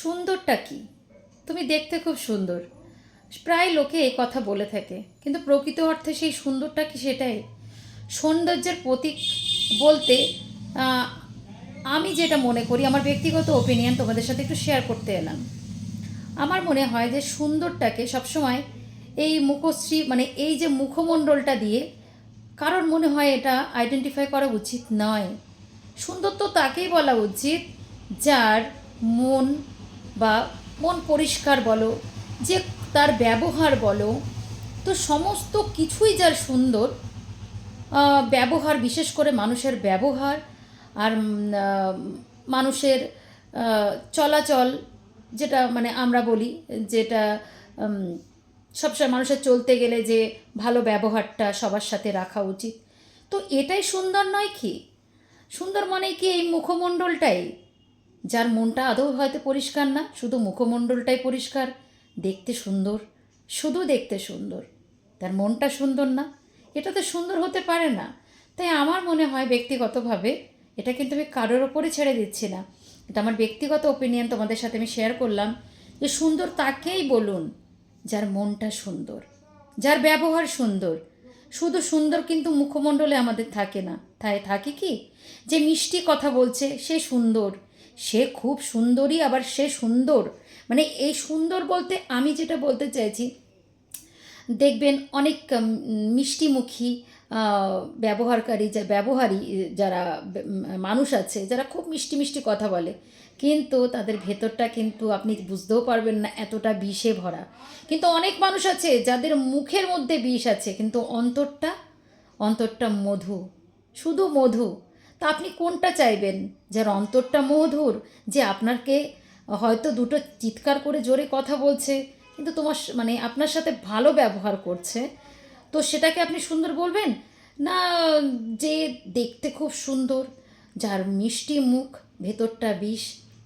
সুন্দরটা কি? তুমি দেখতে খুব সুন্দর। প্রায় লোকে এই কথা বলে থাকে, কিন্তু প্রকৃত অর্থে সেই সুন্দরটা কি সেটাই? সৌন্দর্যের প্রতীক বলতে আমি যেটা মনে করি, আমার ব্যক্তিগত ওপিনিয়ন তোমাদের সাথে একটু শেয়ার করতে এলাম। আমার মনে হয় যে সুন্দরটাকে সবসময় এই মুখশ্রী মানে এই যে মুখমণ্ডলটা দিয়ে কারোর মনে হয় এটা আইডেন্টিফাই করা উচিত নয়। সুন্দর তো তাকেই বলা উচিত যার মন বা মন পরিষ্কার বলো, যে তার ব্যবহার বলো, তো সমস্ত কিছুই যার সুন্দর ব্যবহার, বিশেষ করে মানুষের ব্যবহার আর মানুষের চলাচল যেটা মানে আমরা বলি, যেটা সবসময় মানুষের চলতে গেলে যে ভালো ব্যবহারটা সবার সাথে রাখা উচিত। তো এটাই সুন্দর নয় কি? সুন্দর মানে কি এই মুখমণ্ডলটাই? যার মনটা আদৌ হয়তো পরিষ্কার না, শুধু মুখমণ্ডলটাই পরিষ্কার। দেখতে সুন্দর, শুধু দেখতে সুন্দর। তার মনটা সুন্দর না, এটা তো সুন্দর হতে পারে না। তাই আমার মনে হয় ব্যক্তিগতভাবে এটা কিন্তু আমি কারোর ওপরে ছেড়ে দিচ্ছি না। এটা আমার ব্যক্তিগত ওপিনিয়ন তোমাদের সাথে আমি শেয়ার করলাম যে সুন্দর তাকেই বলুন যার মনটা সুন্দর, যার ব্যবহার সুন্দর। শুধু সুন্দর কিন্তু মুখমণ্ডলে আমাদের থাকে না। তাই থাকে কি? যে মিষ্টি কথা বলছে, সে সুন্দর। সে খুব সুন্দরী, আবার সে সুন্দর। মানে এই সুন্দর বলতে আমি যেটা বলতে চাইছি, দেখবেন অনেক মিষ্টিমুখী ব্যবহারকারী যা, ব্যবহারী যারা মানুষ আছে, যারা খুব মিষ্টি মিষ্টি কথা বলে, কিন্তু তাদের ভেতরটা কিন্তু আপনি বুঝতেও পারবেন না এতটা বিষে ভরা। কিন্তু অনেক মানুষ আছে যাদের মুখের মধ্যে বিষ আছে, কিন্তু অন্তরটা অন্তরটা মধু, শুধু মধু। তা আপনি কোনটা চাইবেন? যার অন্তরটা মধুর, যে আপনাকে হয়তো দুটো চিৎকার করে জোরে কথা বলছে, কিন্তু তোমার মানে আপনার সাথে ভালো ব্যবহার করছে। তো সেটাকে আপনি সুন্দর বলবেন? না, যে দেখতে খুব সুন্দর, যার মিষ্টি মুখ, ভেতরটা বিষ,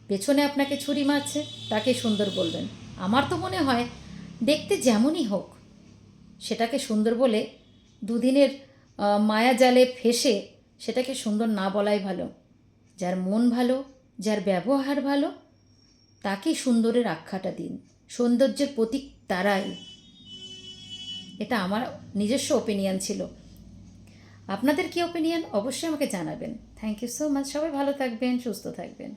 পেছনে আপনাকে ছুরি মারছে, তাকে সুন্দর বলবেন। আমার তো মনে হয় দেখতে যেমনই হোক, সেটাকে সুন্দর বলে দুদিনের মায়া জালে ফেসে সেটাকে সুন্দর না বলাই ভালো। যার মন ভালো, যার ব্যবহার ভালো, তাকে সুন্দরের আখ্যাটা দিন। সৌন্দর্যের প্রতীক তারাই। এটা আমার নিজস্ব ওপিনিয়ন ছিল। আপনাদের কি ওপিনিয়ন অবশ্যই আমাকে জানাবেন। থ্যাংক ইউ সো মাচ সবাই ভালো থাকবেন, সুস্থ থাকবেন।